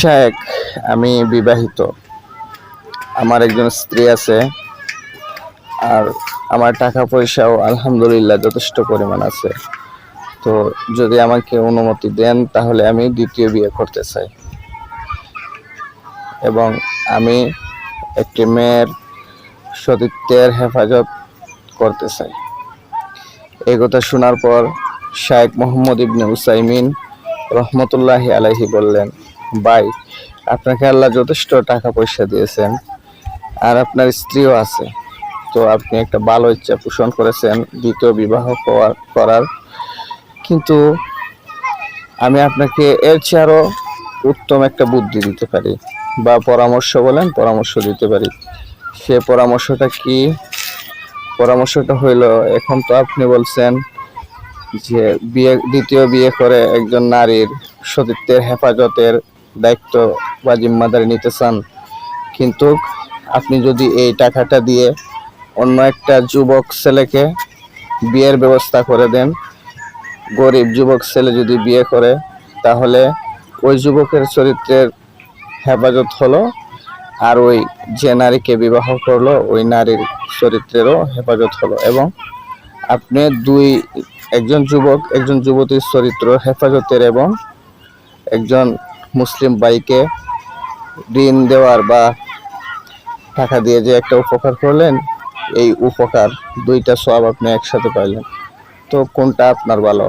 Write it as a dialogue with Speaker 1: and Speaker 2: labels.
Speaker 1: শায়েক আমি বিবাহিত। আমার একজন স্ত্রী আছে আর আমার টাকা পয়সাও আলহামদুলিল্লাহ যথেষ্ট পরিমাণ আছে। তো যদি আমাকে অনুমতি দেন, তাহলে আমি দ্বিতীয় বিয়ে করতে চাই। এবং আমি একটি মেয়ের সতীত্বের হেফাজত করতে চাই। এই কথা শোনার পর শায়েক মোহাম্মদ ইবনে উসাইমিন রহমতুল্লাহি আলাইহি বললেন ভাই, আপনাকে আল্লাহ যথেষ্ট টাকা পয়সা দিয়েছেন আর আপনার স্ত্রীও আছে। তো আপনি একটা ভালো ইচ্ছা পোষণ করেছেন, দ্বিতীয় বিবাহ করার- কিন্তু আমি আপনাকে এর চেয়ে আরও উত্তম একটা বুদ্ধি দিতে পারি বা পরামর্শ বলেন, পরামর্শ দিতে পারি। সে পরামর্শটা কি? পরামর্শটা হইল, এখন তো আপনি বলছেন যে বিয়ে, দ্বিতীয় বিয়ে করে একজন নারীর সতীত্বের হেফাজতের দায়িত্ব বা জিম্মাদারি নিতে চান। কিন্তু আপনি যদি এই টাকাটা দিয়ে অন্য একটা যুবক ছেলেকে বিয়ের ব্যবস্থা করে দেন, গরিব যুবক ছেলে যদি বিয়ে করে, তাহলে ওই যুবকের চরিত্রের হেফাজত হলো আর ওই যে নারীকে বিবাহ করল, ওই নারীর চরিত্রেরও হেফাজত হলো এবং আপনি দুই, একজন যুবক, একজন যুবতীর চরিত্র হেফাজতের এবং একজন মুসলিম বাইকে ঋণ দেওয়ার বা টাকা দিয়ে যে একটা উপকার করলেন, এই উপকার দুইটা সব আপনি একসাথে পাইলেন। তো কোনটা আপনার ভালো?